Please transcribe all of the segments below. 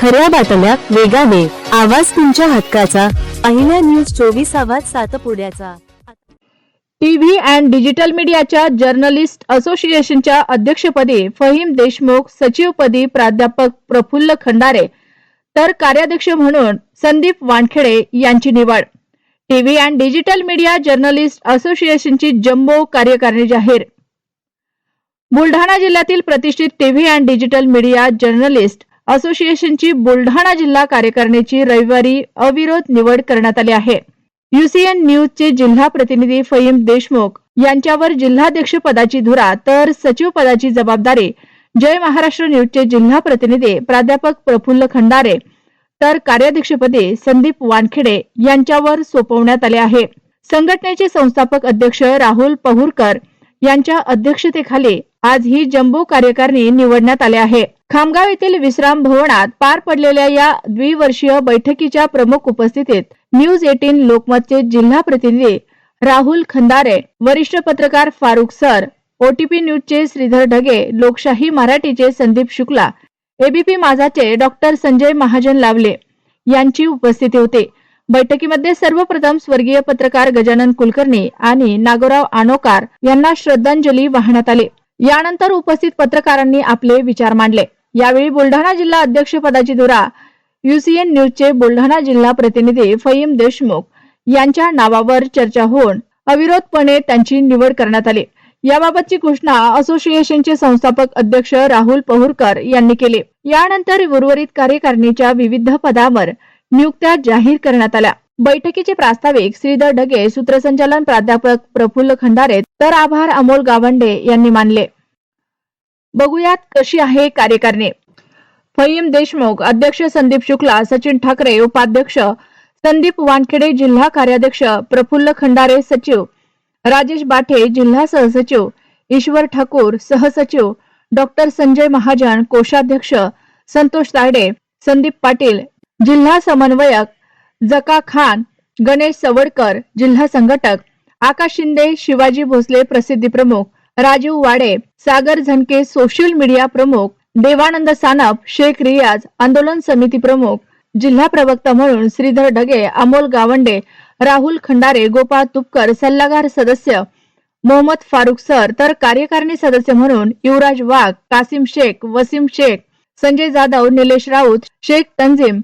खऱ्या बातम्या वेगाने आवाज तुमच्या हक्काचा. पहिल्या न्यूज चोवीस आवाज सातपुड्याचा टीव्ही अँड डिजिटल मीडियाच्या जर्नलिस्ट असोसिएशनच्या अध्यक्षपदी फहीम देशमुख सचिवपदी प्राध्यापक प्रफुल्ल खंडारे तर कार्याध्यक्ष म्हणून संदीप वानखेडे यांची निवड. TV and digital media journalist असोसिएशनची जम्बो कार्यकारिणी जाहीर. बुलढाणा जिल्ह्यातील प्रतिष्ठित TV and digital media journalist असोसिएशनची बुलढाणा जिल्हा कार्यकारिणीची रविवारी अविरोध निवड करण्यात आली आहे. युसीएन न्यूजचे जिल्हा प्रतिनिधी फहीम देशमुख यांच्यावर जिल्हाध्यक्ष पदाची धुरा तर सचिव पदाची जबाबदारी जय महाराष्ट्र न्यूजचे जिल्हा प्रतिनिधी प्राध्यापक प्रफुल्ल खंडारे तर कार्याध्यक्षपदी संदीप वानखेडे यांच्यावर सोपवण्यात आले आहे. संघटनेचे संस्थापक अध्यक्ष राहुल पहुरकर यांच्या अध्यक्षतेखाली आज ही जम्बो कार्यकारिणी निवडण्यात आले आहे. खामगाव येथील विश्राम भवनात पार पडलेल्या या द्विवर्षीय बैठकीच्या प्रमुख उपस्थितीत न्यूज एटीन लोकमतचे जिल्हा प्रतिनिधी राहुल खंदारे वरिष्ठ पत्रकार फारुख सर ओटीपी न्यूजचे श्रीधर ढगे लोकशाही मराठीचे संदीप शुक्ला एबीपी माझाचे डॉक्टर संजय महाजन लावले यांची उपस्थिती होती. बैठकीमध्ये सर्वप्रथम स्वर्गीय पत्रकार गजानन कुलकर्णी आणि नागोराव आनोकार यांना श्रद्धांजली वाहण्यात आली. यानंतर उपस्थित पत्रकारांनी आपले विचार मांडले. यावेळी बुलढाणा जिल्हा अध्यक्षपदाची धुरा युसीएन न्यूजचे बुलढाणा जिल्हा प्रतिनिधी फईम देशमुख यांच्या नावावर चर्चा होऊन अविरोधपणे त्यांची निवड करण्यात आली. याबाबतची घोषणा असोसिएशनचे संस्थापक अध्यक्ष राहुल पहुरकर यांनी केली. यानंतर उर्वरित कार्यकारिणीच्या विविध पदावर नियुक्त्या जाहीर करण्यात आल्या. बैठकीचे प्रास्ताविक श्रीधर ढगे सूत्रसंचालन प्राध्यापक प्रफुल्ल खंडारे तर आभार अमोल गावंडे यांनी मानले. बघूयात कशी आहे कार्यकारिणी. फहीम देशमुख अध्यक्ष संदीप शुक्ला सचिन ठाकरे उपाध्यक्ष संदीप वानखेडे जिल्हा कार्याध्यक्ष प्रफुल्ल खंडारे सचिव राजेश बाठे जिल्हा सहसचिव ईश्वर ठाकूर सहसचिव डॉक्टर संजय महाजन कोषाध्यक्ष संतोष तायडे संदीप पाटील जिल्हा समन्वयक जका खान गणेश सवडकर जिल्हा संघटक आकाश शिंदे शिवाजी भोसले प्रसिद्धी प्रमुख राजीव वाडे सागर झनके सोशल मीडिया प्रमुख देवानंद सानप शेख रियाज आंदोलन समिती प्रमुख जिल्हा प्रवक्ता म्हणून श्रीधर ढगे अमोल गावंडे राहुल खंडारे गोपाळ तुपकर सल्लागार सदस्य मोहम्मद फारुख सर तर कार्यकारिणी सदस्य म्हणून युवराज वाघ कासिम शेख वसीम शेख संजय जाधव निलेश राऊत शेख तंजीम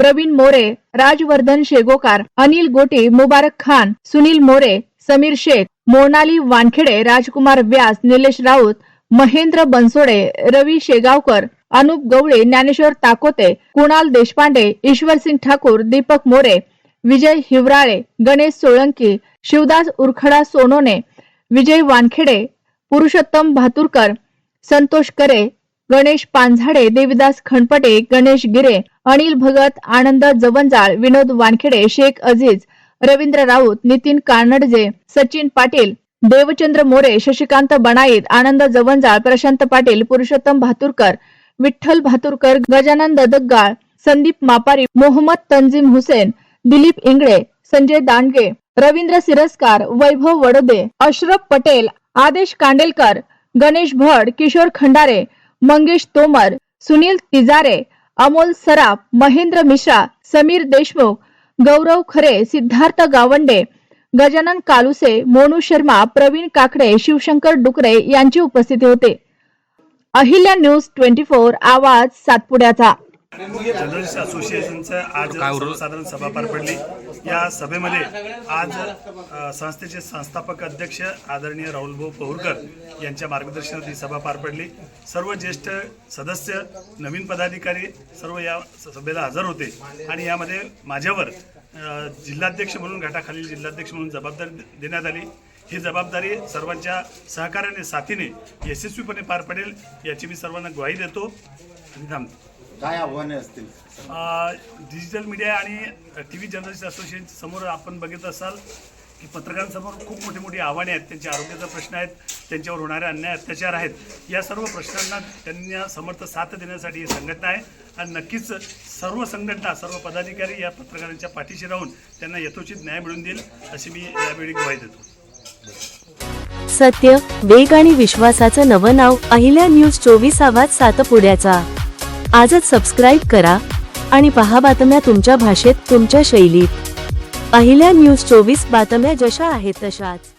प्रवीण मोरे राजवर्धन शेगोकार अनिल गोटी मुबारक खान सुनील मोरे समीर शेख मोनाली वानखेडे राजकुमार व्यास निलेश राऊत महेंद्र बनसोडे रवी शेगावकर अनुप गवळे ज्ञानेश्वर ताकोते कुणाल देशपांडे ईश्वरसिंग ठाकूर दीपक मोरे विजय हिवराळे गणेश सोळंकी शिवदास उरखडा सोनोने विजय वानखेडे पुरुषोत्तम भातुरकर संतोष करे गणेश पानझाडे देविदास खणपटे गणेश गिरे अनिल भगत आनंद जवंजाळ विनोद वानखेडे शेख अजीज रवींद्र राऊत नितीन कानडजे सचिन पाटील देवचंद्र मोरे शशिकांत बनाईत आनंद जवंजाळ प्रशांत पाटील पुरुषोत्तम भातुरकर विठ्ठल भातुरकर गजानन ददगगाळ संदीप मापारी मोहम्मद तंजीम हुसेन दिलीप इंगळे संजय दांडगे रवींद्र सिरस्कार वैभव वडोदे अशरफ पटेल आदेश कांडेलकर गणेश भड किशोर खंडारे मंगेश तोमर सुनील तिजारे अमोल सराफ महेंद्र मिश्रा समीर देशमुख गौरव खरे सिद्धार्थ गावंडे गजानन कालुसे मोनू शर्मा प्रवीण काकडे शिवशंकर डुकरे यांची उपस्थिती होते. अहिल्या न्यूज ट्वेंटी फोर आवाज सातपुड्याचा. जर्नलिस्ट असोसिएशनचं आज सर्वसाधारण सभा पार पडली. या सभेमध्ये आज संस्थेचे संस्थापक अध्यक्ष आदरणीय राहुलभाऊ पहुरकर यांच्या मार्गदर्शनात ही सभा पार पडली. सर्व ज्येष्ठ सदस्य नवीन पदाधिकारी सर्व या सभेला हजर होते. आणि यामध्ये माझ्यावर जिल्हाध्यक्ष म्हणून घाटाखालील जिल्हाध्यक्ष म्हणून जबाबदारी देण्यात आली. ही जबाबदारी सर्वांच्या सहकार्याने साथीने यशस्वीपणे पार पडेल याची मी सर्वांना ग्वाही देतो. आणि थांबतो. काय आव्हाने असतील? डिजिटल मीडिया आणि टी व्ही जर्नलिस्ट असोसिएशन समोर आपण बघित असाल की पत्रकारांसमोर खूप मोठी मोठी आव्हाने आहेत. त्यांच्या आरोग्याचा प्रश्न आहेत त्यांच्यावर होणारे अन्याय अत्याचार आहेत. या सर्व प्रश्नांना त्यांना समर्थ साथ देण्यासाठी ही संघटना आहे. आणि नक्कीच सर्व संघटना सर्व पदाधिकारी या पत्रकारांच्या पाठीशी राहून त्यांना यथोचित न्याय मिळवून देईल अशी मी यावेळी ग्वाही देतो. सत्य वेग आणि विश्वासाचं नवं नाव अहिल्या न्यूज चोवीस आवाज सातपुड्याचा. आजच सबस्क्राईब करा आणि पहा बातम्या तुमच्या भाषेत तुमच्या शैलीत. पहिल्या न्यूज चोवीस बातम्या जशा आहेत तशाच.